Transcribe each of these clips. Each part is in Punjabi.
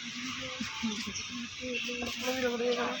ਮੈਂ ਕਿਹਾ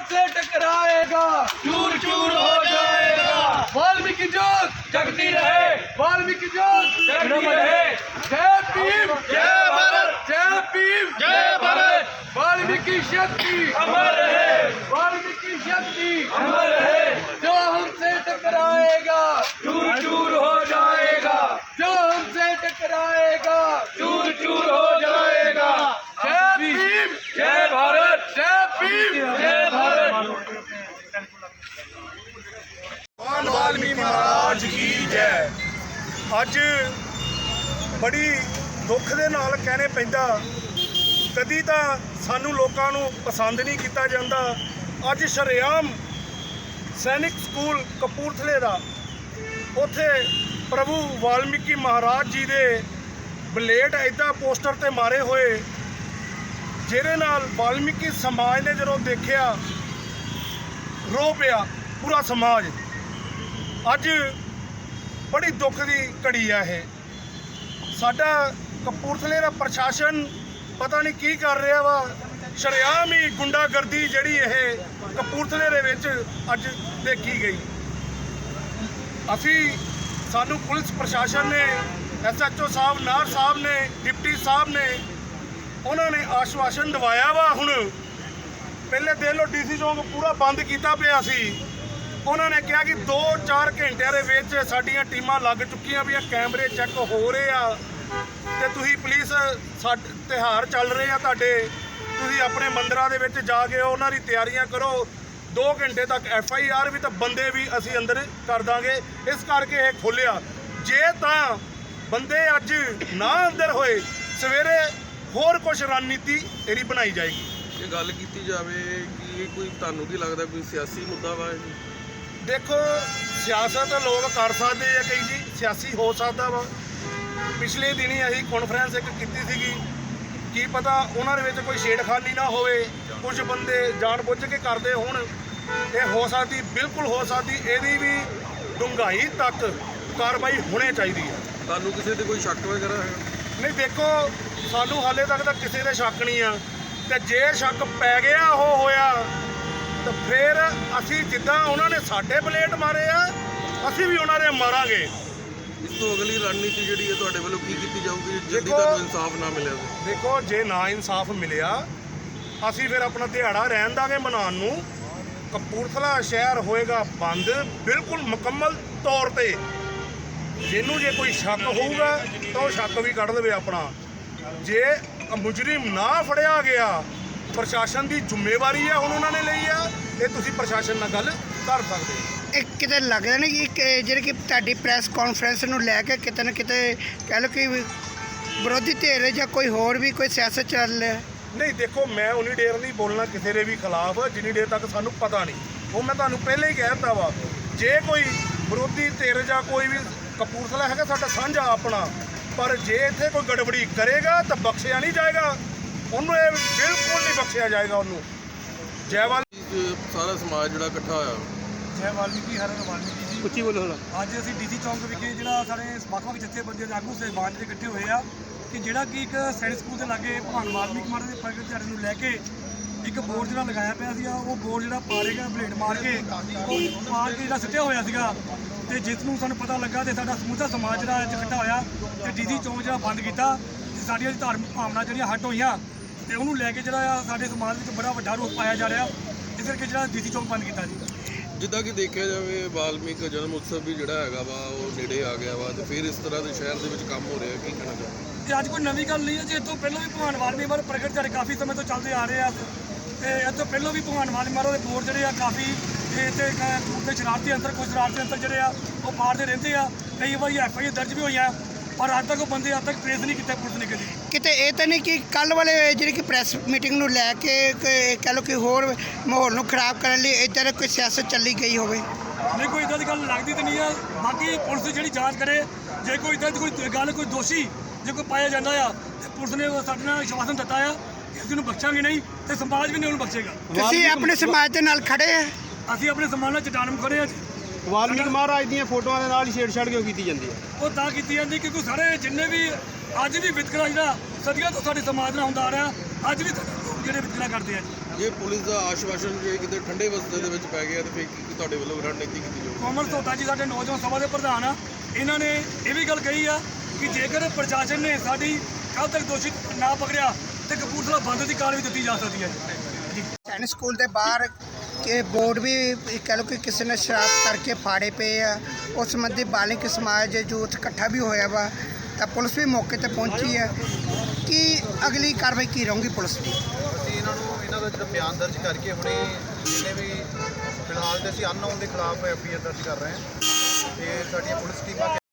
हमसे टकराएगा चूर चूर हो जाएगा वाल्मीकि जोत जगती रहे वाल्मीकि जोत जगती रहे जय भीम जय भारत जय भीम जय भारत वाल्मीकि शक्ति अमर रहे वाल्मीकि शक्ति अमर रहे जो हमसे टकराएगा चूर चूर हो ਅੱਜ ਬੜੀ ਦੁੱਖ ਦੇ ਨਾਲ ਕਹਿਣੇ ਪੈਂਦਾ, ਕਦੀ ਤਾਂ ਸਾਨੂੰ ਲੋਕਾਂ ਨੂੰ ਪਸੰਦ ਨਹੀਂ ਕੀਤਾ ਜਾਂਦਾ। ਅੱਜ ਸ਼ਰੇਆਮ ਸੈਨਿਕ ਸਕੂਲ ਕਪੂਰਥਲੇ ਦਾ, ਉੱਥੇ ਪ੍ਰਭੂ ਵਾਲਮੀਕੀ ਮਹਾਰਾਜ ਜੀ ਦੇ ਬਲੇਡ ਐਦਾਂ ਪੋਸਟਰ ਤੇ ਮਾਰੇ ਹੋਏ, ਜਿਹਦੇ ਨਾਲ ਵਾਲਮੀਕੀ ਸਮਾਜ ਨੇ ਜਦੋਂ ਦੇਖਿਆ, ਰੋ ਪਿਆ ਪੂਰਾ ਸਮਾਜ। ਅੱਜ ਬੜੀ ਦੁੱਖ ਦੀ ਘੜੀ ਆ ਇਹ। ਸਾਡਾ ਕਪੂਰਥਲੇ ਦਾ ਪ੍ਰਸ਼ਾਸਨ ਪਤਾ ਨਹੀਂ ਕੀ ਕਰ ਰਿਹਾ ਵਾ। ਸ਼ਰੇਆਮ ਹੀ ਗੁੰਡਾਗਰਦੀ ਜਿਹੜੀ ਇਹ ਕਪੂਰਥਲੇ ਦੇ ਵਿੱਚ ਅੱਜ ਦੇਖੀ ਗਈ। ਅਸੀਂ, ਸਾਨੂੰ ਪੁਲਿਸ ਪ੍ਰਸ਼ਾਸਨ ਨੇ, ਐਸਐਚਓ ਸਾਹਿਬ, ਨਾਰ ਸਾਹਿਬ ਨੇ, ਡਿਪਟੀ ਸਾਹਿਬ ਨੇ, ਉਹਨਾਂ ਨੇ ਆਸ਼ਵਾਸਨ ਦਿਵਾਇਆ ਵਾ ਹੁਣ। ਪਹਿਲੇ ਦਿਨ ਲੋ ਡੀਸੀ ਚੌਂਕ ਪੂਰਾ ਬੰਦ ਕੀਤਾ ਪਿਆ ਸੀ। ਉਹਨਾਂ ਨੇ ਕਿਹਾ ਕਿ 2-4 ਘੰਟਿਆਂ ਦੇ ਵਿੱਚ ਸਾਡੀਆਂ ਟੀਮਾਂ ਲੱਗ ਚੁੱਕੀਆਂ ਵੀ ਕੈਮਰੇ ਚੈੱਕ ਹੋ ਰਹੇ ਆ। ਤੇ ਤੁਸੀਂ ਪੁਲਿਸ ਸਾਡੇ, ਤਿਹਾਰ ਚੱਲ ਰਹੇ ਆ ਤੁਹਾਡੇ। ਤੁਸੀਂ ਆਪਣੇ ਮੰਦਰਾਂ ਦੇ ਵਿੱਚ ਜਾ ਕੇ ਉਹਨਾਂ ਦੀ ਤਿਆਰੀਆਂ ਕਰੋ। 2 ਘੰਟੇ ਤੱਕ ਐਫ ਆਈ ਆਰ ਵੀ ਤਾਂ ਬੰਦੇ ਵੀ ਅਸੀਂ ਅੰਦਰ ਕਰ ਦਾਂਗੇ। ਇਸ ਕਰਕੇ ਇਹ ਖੋਲਿਆ ਜੇ ਤਾਂ ਬੰਦੇ ਅੱਜ ਨਾ ਅੰਦਰ ਹੋਏ, ਸਵੇਰੇ ਹੋਰ ਕੁਝ ਰਣਨੀਤੀ ਇਹਦੀ ਬਣਾਈ ਜਾਏਗੀ। ਇਹ ਗੱਲ ਕੀਤੀ ਜਾਵੇ ਕਿ ਇਹ ਕੋਈ ਤੁਹਾਨੂੰ ਕੀ ਲੱਗਦਾ, ਕੋਈ ਸਿਆਸੀ ਮੁੱਦਾ ਵਾ ਇਹ? ਦੇਖੋ ਸਿਆਸਤ ਲੋਕ ਕਰ ਸਕਦੇ ਆ ਕਈ ਜੀ ਸਿਆਸੀ ਹੋ ਸਕਦਾ ਵਾ। ਪਿਛਲੇ ਦਿਨੀ ਅਸੀਂ ਕਾਨਫਰੰਸ ਇੱਕ ਕੀਤੀ ਸੀਗੀ। ਕੀ ਪਤਾ ਉਹਨਾਂ ਦੇ ਵਿੱਚ ਕੋਈ ਛੇੜਖਾਨੀ ਨਾ ਹੋਵੇ ਕੁਝ ਬੰਦੇ ਜਾਣਬੁੱਝ ਕੇ ਕਰਦੇ ਹੋਣ। ਇਹ ਹੋ ਸਕਦੀ ਬਿਲਕੁਲ ਹੋ ਸਕਦੀ ਇਹਦੀ ਵੀ ਡੂੰਘਾਈ ਤੱਕ ਕਾਰਵਾਈ ਹੋਣੀ ਚਾਹੀਦੀ ਹੈ। ਤੁਹਾਨੂੰ ਕਿਸੇ ਤੇ ਕੋਈ ਸ਼ੱਕ ਵਗੈਰਾ ਹੈ? ਨਹੀਂ ਦੇਖੋ ਸਾਨੂੰ ਹਾਲੇ ਤੱਕ ਤਾਂ ਕਿਸੇ ਦੇ ਸ਼ੱਕ ਨਹੀਂ ਆ। ਤੇ ਜੇ ਸ਼ੱਕ ਪੈ ਗਿਆ ਉਹ ਹੋਇਆ ਫਿਰ ਅਸੀਂ ਜਿੱਦਾਂ ਉਹਨਾਂ ਨੇ ਸਾਡੇ ਬਲੇਡ ਮਾਰੇ ਆ ਅਸੀਂ ਵੀ ਉਹਨਾਂ ਦੇ ਮਾਰਾਂਗੇ। ਇਸ ਤੋਂ ਅਗਲੀ ਰਣਨੀਤੀ ਜਿਹੜੀ ਹੈ ਤੁਹਾਡੇ ਵੱਲੋਂ ਕੀ ਕੀਤੀ ਜਾਊਗੀ ਜਦ ਦੇਖੋ- ਤੁਹਾਨੂੰ ਇਨਸਾਫ ਨਾ ਮਿਲਿਆ ਤਾਂ? ਦੇਖੋ ਜੇ ਨਾ ਇਨਸਾਫ ਮਿਲਿਆ ਅਸੀਂ ਫਿਰ ਆਪਣਾ ਦਿਹਾੜਾ ਰਹਿਣ ਦਾਂਗੇ ਮਨਾਉਣ ਨੂੰ। ਕਪੂਰਥਲਾ ਸ਼ਹਿਰ ਹੋਏਗਾ ਬੰਦ ਬਿਲਕੁਲ ਮੁਕੰਮਲ ਤੌਰ ਤੇ। ਜਿਹਨੂੰ ਜੇ ਕੋਈ ਸ਼ੱਕ ਹੋਊਗਾ ਤਾਂ ਉਹ ਸ਼ੱਕ ਵੀ ਕੱਢ ਲਵੇ ਆਪਣਾ। ਜੇ ਮੁਜਰਮ ਨਾ ਫੜਿਆ ਗਿਆ ਪ੍ਰਸ਼ਾਸਨ ਦੀ ਜ਼ਿੰਮੇਵਾਰੀ ਹੈ ਹੁਣ ਉਹਨਾਂ ਨੇ ਲਈ ਆ ਇਹ ਤੁਸੀਂ ਪ੍ਰਸ਼ਾਸਨ ਨਾਲ ਗੱਲ ਕਰ ਸਕਦੇ ਹੋ। ਇਹ ਕਿਤੇ ਲੱਗਦਾ ਨਹੀਂ ਕਿ ਇੱਕ ਜਿਹੜੀ ਕਿ ਤੁਹਾਡੀ ਪ੍ਰੈਸ ਕਾਨਫਰੰਸ ਨੂੰ ਲੈ ਕੇ ਕਿਤੇ ਨਾ ਕਿਤੇ ਕਹਿ ਲਓ ਕਿ ਵਿਰੋਧੀ ਧਿਰ ਜਾਂ ਕੋਈ ਹੋਰ ਵੀ ਕੋਈ ਸਿਆਸਤ ਚੱਲ ਰਿਹਾ। ਨਹੀਂ ਦੇਖੋ ਮੈਂ ਉਨੀ ਦੇਰ ਨਹੀਂ ਬੋਲਣਾ ਕਿਸੇ ਦੇ ਵੀ ਖਿਲਾਫ ਜਿੰਨੀ ਦੇਰ ਤੱਕ ਸਾਨੂੰ ਪਤਾ ਨਹੀਂ। ਉਹ ਮੈਂ ਤੁਹਾਨੂੰ ਪਹਿਲਾਂ ਹੀ ਕਹਿ ਦਿੱਤਾ ਵਾ ਜੇ ਕੋਈ ਵਿਰੋਧੀ ਧਿਰ ਜਾਂ ਕੋਈ ਵੀ ਕਪੂਰਥਲਾ ਹੈਗਾ ਸਾਡਾ ਸਾਂਝਾ ਆਪਣਾ ਪਰ ਜੇ ਇੱਥੇ ਕੋਈ ਗੜਬੜੀ ਕਰੇਗਾ ਤਾਂ ਬਖਸ਼ਿਆ ਨਹੀਂ ਜਾਏਗਾ। ਉਹਨੂੰ ਇਹ ਬਿਲਕੁਲ ਨਹੀਂ ਬਖਸ਼ਿਆ ਜਾਏਗਾ ਉਹਨੂੰ। ਜੈਵਾਲ ਸਾਰਾ ਸਮਾਜ ਜਿਹੜਾ ਇਕੱਠਾ ਹੋਇਆ। ਜੈ ਵਾਲਮੀਕੀ ਹਰਨ ਵਾਲਮੀਕੀ ਜੀ? ਉੱਚੀ ਬੋਲੋ ਅੱਜ ਅਸੀਂ ਡੀਸੀ ਚੌਂਕ ਵਿਖੇ ਜਿਹੜਾ ਸਾਡੇ ਵੱਖ ਵੱਖ ਜਥੇਬੰਦੀਆਂ ਦੇ ਆਗੂ ਸਹਿਬਾਨ ਜਿਹੜੇ ਇਕੱਠੇ ਹੋਏ ਆ ਕਿ ਜਿਹੜਾ ਕਿ ਇੱਕ ਸੈਨਿਕ ਸਕੂਲ ਦੇ ਲਾਗੇ ਭਗਵਾਨ ਵਾਲਮੀਕ ਮਹਾਰਾਜ ਦੇ ਪ੍ਰਗਟ ਦਿਹਾੜੇ ਨੂੰ ਲੈ ਕੇ ਇੱਕ ਬੋਰਡ ਜਿਹੜਾ ਲਗਾਇਆ ਪਿਆ ਸੀਗਾ ਉਹ ਬੋਰਡ ਜਿਹੜਾ ਪਾੜੇਗਾ ਬਲੇਡ ਮਾਰ ਕੇ ਉਹ ਮਾਰ ਕੇ ਜਿਹੜਾ ਸਿੱਟਿਆ ਹੋਇਆ ਸੀਗਾ। ਤੇ ਜਿਸ ਨੂੰ ਸਾਨੂੰ ਪਤਾ ਲੱਗਾ ਤੇ ਸਾਡਾ ਸਮੂਥਾ ਸਮਾਜ ਜਿਹੜਾ ਅੱਜ ਇਕੱਠਾ ਹੋਇਆ ਤੇ ਡੀਜੀ ਚੌਂਕ ਜਿਹੜਾ ਬੰਦ ਕੀਤਾ ਤੇ ਸਾਡੀਆਂ ਧਾਰਮਿਕ ਭਾਵਨਾ ਜਿਹੜੀਆਂ ਹਟ ਹੋਈਆਂ। ਤੇ ਉਹਨੂੰ ਲੈ ਕੇ ਜਿਹੜਾ ਆ ਸਾਡੇ ਸਮਾਜ ਵਿੱਚ ਬੜਾ ਵੱਡਾ ਰੋਸ ਪਾਇਆ ਜਾ ਰਿਹਾ ਇਸ ਕਰਕੇ ਜਿਹੜਾ ਡੀਜੀ ਚੌਂਕ ਬੰਦ ਕੀਤਾ ਜੀ। ਜਿੱਦਾਂ ਕਿ ਦੇਖਿਆ ਜਾਵੇ ਵਾਲਮੀਕ ਜਨਮ ਉਤਸਵ ਵੀ ਜਿਹੜਾ ਹੈਗਾ ਵਾ ਉਹ ਨੇੜੇ ਆ ਗਿਆ ਵਾ ਤੇ ਫਿਰ ਇਸ ਤਰ੍ਹਾਂ ਦੇ ਸ਼ਹਿਰ ਦੇ ਵਿੱਚ ਕੰਮ ਹੋ ਰਿਹਾ ਕੀ ਕਹਿਣਾ ਚਾਹੁੰਦੇ ਤੇ ਅੱਜ ਕੋਈ ਨਵੀਂ ਗੱਲ ਨਹੀਂ ਹੈ ਜੀ ਇਹ ਤੋਂ ਪਹਿਲਾਂ ਵੀ ਭਗਵਾਨ ਵਾਲਮੀਕ ਮਹਾਰਾਜ ਪ੍ਰਗਟ ਦਿਹਾੜੇ ਕਾਫੀ ਸਮੇਂ ਤੋਂ ਚੱਲਦੇ ਆ ਰਹੇ ਆ। ਤੇ ਇਹ ਤੋਂ ਪਹਿਲਾਂ ਵੀ ਭਗਵਾਨ ਵਾਲਮੀਕ ਮਹਾਰਾਜ ਦੇ ਬੋਰਡ ਜਿਹੜੇ ਆ ਕਾਫੀ ਇਹ ਤੇ ਤੇ ਸ਼ਰਾਰਤੀ ਅੰਦਰ ਕੁਝ ਸ਼ਰਾਰਤੀ ਅੰਦਰ ਜਿਹੜੇ ਆ ਉਹ ਪਾੜਦੇ ਰਹਿੰਦੇ ਆ। ਕਈ ਵਾਰੀ ਐਫ ਆਈ ਦਰਜ ਵੀ ਹੋਈਆਂ। ਪਰ ਅੱਜ ਤੱਕ ਉਹ ਬੰਦੇ ਅੱਜ ਤੱਕ ਟ੍ਰੇਸ ਨਹੀਂ ਕੀਤੇ ਪੁਲਿਸ ਨੇ ਕਦੀ। ਕਿਤੇ ਇਹ ਤਾਂ ਨਹੀਂ ਕਿ ਕੱਲ ਵਾਲੇ ਜਿਹੜੀ ਕਿ ਪ੍ਰੈਸ ਮੀਟਿੰਗ ਨੂੰ ਲੈ ਕੇ ਕਿ ਕਹਿ ਲਓ ਕਿ ਹੋਰ ਮਾਹੌਲ ਨੂੰ ਖਰਾਬ ਕਰਨ ਲਈ ਇੱਧਰ ਕੋਈ ਸਿਆਸਤ ਚੱਲੀ ਗਈ ਹੋਵੇ। ਨਹੀਂ ਕੋਈ ਇਦਾਂ ਦੀ ਗੱਲ ਲੱਗਦੀ ਤੇ ਨਹੀਂ ਆ। ਬਾਕੀ ਪੁਲਿਸ ਜਿਹੜੀ ਜਾਂਚ ਕਰੇ ਜੇ ਕੋਈ ਇਦਾਂ ਦੀ ਕੋਈ ਗੱਲ ਕੋਈ ਦੋਸ਼ੀ ਜੇ ਕੋਈ ਪਾਇਆ ਜਾਂਦਾ ਆ ਤੇ ਪੁਲਿਸ ਨੇ ਸਾਡੇ ਨਾਲ ਵਿਸ਼ਵਾਸਨ ਦਿੱਤਾ ਆ ਕਿ ਅਸੀਂ ਉਹਨੂੰ ਬਖਸ਼ਾਂਗੇ ਨਹੀਂ ਤੇ ਸਮਾਜ ਵੀ ਨਹੀਂ ਉਹਨੂੰ ਬਖਸ਼ੇਗਾ। ਤੁਸੀਂ ਆਪਣੇ ਸਮਾਜ ਦੇ ਨਾਲ ਖੜੇ ਆ। ਅਸੀਂ ਆਪਣੇ ਸਮਾਜ ਨਾਲ ਚਟਾਨਮ ਖੜੇ ਆ ਜੀ। ਵਾਲਮੀਕ ਮਹਾਰਾਜ ਦੀਆਂ ਫੋਟੋਆਂ ਦੇ ਨਾਲ ਹੀ ਛੇੜਛਾੜ ਕਿਉਂ ਕੀਤੀ ਜਾਂਦੀ ਹੈ? ਉਹ ਤਾਂ ਕੀਤੀ ਜਾਂਦੀ ਕਿਉਂਕਿ ਸਾਰੇ ਜਿੰਨੇ ਵੀ ਅੱਜ ਵੀ ਵਿਤਕਰਾ ਜਿਹੜਾ ਸਦੀਆਂ ਤੋਂ ਸਾਡੇ ਸਮਾਜ ਨਾਲ ਹੁੰਦਾ ਆ ਰਿਹਾ ਅੱਜ ਵੀ ਜਿਹੜੇ ਵਿਤਕਰਾ ਕਰਦੇ ਆ ਜੀ। ਜੇ ਪੁਲਿਸ ਦਾ ਆਸ਼ਵਾਸਨ ਜੇ ਕਿਤੇ ਠੰਡੇ ਵਸਤੇ ਦੇ ਵਿੱਚ ਪੈ ਗਿਆ ਤੇ ਫਿਰ ਕੀ ਤੁਹਾਡੇ ਵੱਲੋਂ ਰਣਨੀਤੀ ਕੀਤੀ ਜਾਊਗੀ? ਕੋਮਲ ਸੋਤਾ ਜੀ ਸਾਡੇ ਨੌਜਵਾਨ ਸਭਾ ਦੇ ਪ੍ਰਧਾਨ ਆ। ਇਹਨਾਂ ਨੇ ਇਹ ਵੀ ਗੱਲ ਕਹੀ ਆ ਕਿ ਜੇਕਰ ਪ੍ਰਸ਼ਾਸਨ ਨੇ ਸਾਡੀ ਕੱਲ ਤੱਕ ਦੋਸ਼ੀ ਨਾ ਪਕੜਿਆ ਤੇ ਕਪੂਰਥਲਾ ਬੰਦ ਦੀ ਕਾਰਵਾਈ ਦਿੱਤੀ ਜਾ ਸਕਦੀ ਹੈ ਜੀ। ਸੈਨਿਕ ਸਕੂਲ ਦੇ ਬਾਹਰ ਕਿ ਬੋਰਡ ਵੀ ਕਹਿ ਲਓ ਕਿ ਕਿਸੇ ਨੇ ਸ਼ਰਾਬ ਕਰਕੇ ਫਾੜੇ ਪਏ ਆ, ਉਸ ਸੰਬੰਧੀ ਬਾਲਿਕ ਸਮਾਜ ਯੂਥ ਇਕੱਠਾ ਵੀ ਹੋਇਆ ਵਾ, ਤਾਂ ਪੁਲਿਸ ਵੀ ਮੌਕੇ ਤੇ ਪਹੁੰਚੀ ਆ। ਕਿ ਅਗਲੀ ਕਾਰਵਾਈ ਕੀ ਰਹੂਗੀ ਪੁਲਿਸ ਦੀ? ਅਸੀਂ ਇਹਨਾਂ ਨੂੰ, ਇਹਨਾਂ ਦਾ ਜਿਹੜਾ ਬਿਆਨ ਦਰਜ ਕਰਕੇ ਹੁਣੇ ਜਿੰਨੇ ਵੀ ਫਿਲਹਾਲ ਤੇ ਅਸੀਂ ਅਨਨੋਨ ਦੇ ਖਿਲਾਫ ਐਫ ਆਈ ਆਰ ਦਰਜ ਕਰ ਰਹੇ ਹਾਂ। ਤੇ ਸਾਡੀਆਂ ਪੁਲਿਸ ਟੀਮਾਂ